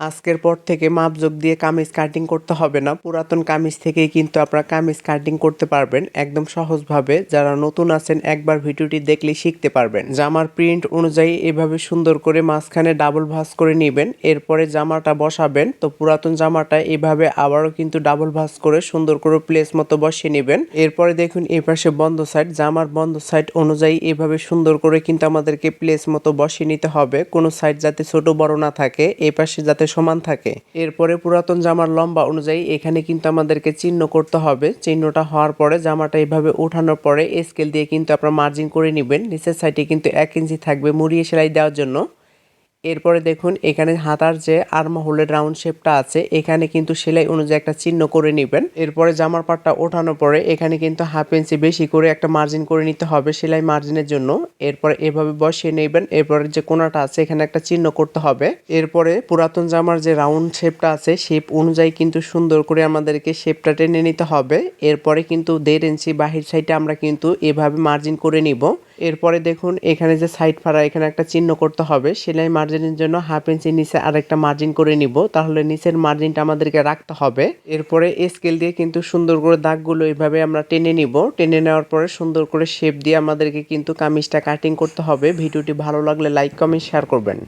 আজকের পর থেকে মাপজোক দিয়ে কামিজ কাটিং করতে হবে না। পুরাতন কামিজ থেকেই কিন্তু আপনারা কামিজ কাটিং করতে পারবেন একদম সহজভাবে। যারা নতুন আছেন, একবার ভিডিওটি দেখলে শিখতে পারবেন। জামার প্রিন্ট অনুযায়ী এভাবে সুন্দর করে মাঝখানে ডাবল ভাঁজ করে নেবেন। এরপরে জামাটা বসাবেন। তো পুরাতন জামাটা এভাবে আবারও কিন্তু ডাবল ভাঁজ করে সুন্দর করে প্লেস মতো বসিয়ে নেবেন। এরপরে দেখুন এই পাশে বন্ধ সাইড জামার বন্ধ সাইড অনুযায়ী এভাবে সুন্দর করে কিন্তু আমাদেরকে প্লেস মতো বসিয়ে নিতে হবে। কোনো সাইড যাতে ছোট বড় না থাকে, এই পাশে যাতে সমান থাকে। এরপরে পুরাতন জামার লম্বা অনুযায়ী এখানে কিন্তু আমাদেরকে চিহ্ন করতে হবে। চিহ্নটা হওয়ার পরে জামাটা এভাবে ওঠানোর পরে স্কেল দিয়ে কিন্তু আপনারা মার্জিন করে নেবেন। নিচের সাইডে কিন্তু এক ইঞ্চি থাকবে মুড়িয়ে সেলাই দেওয়ার জন্য। এরপরে দেখুন, এখানে হাতার যে আর্মা হোলের রাউন্ড শেপটা আছে, এখানে কিন্তু সেলাই অনুযায়ী একটা চিহ্ন করে নেবেন। এরপরে জামার পাটটা ওঠানোর পরে এখানে কিন্তু হাফ ইঞ্চি বেশি করে একটা মার্জিন করে নিতে হবে সেলাই মার্জিনের জন্য। এরপরে এভাবে বসিয়ে নেবেন, এরপরে যে কোনাটা আছে, এখানে একটা চিহ্ন করতে হবে। এরপরে পুরাতন জামার যে রাউন্ড শেপটা আছে শেপ অনুযায়ী কিন্তু সুন্দর করে আমাদেরকে শেপটা টেনে নিতে হবে। এরপরে কিন্তু দেড় ইঞ্চি বাহির সাইডে আমরা কিন্তু এভাবে মার্জিন করে নিব। এরপরে দেখুন, এখানে যে সাইড ফাড়া, এখানে একটা চিহ্ন করতে হবে, সেলাই মার্জিনের জন্য হাফ ইঞ্চি নিচে আরেকটা মার্জিন করে নিব। তাহলে নিচের মার্জিনটা আমাদেরকে রাখতে হবে। এরপরে স্কেল দিয়ে কিন্তু সুন্দর করে দাগগুলো এইভাবে আমরা টেনে নিব। টেনে নেওয়ার পরে সুন্দর করে শেপ দিয়ে আমাদেরকে কিন্তু কামিজটা কাটিং করতে হবে। ভিডিওটি ভালো লাগলে লাইক কমেন্ট শেয়ার করবেন।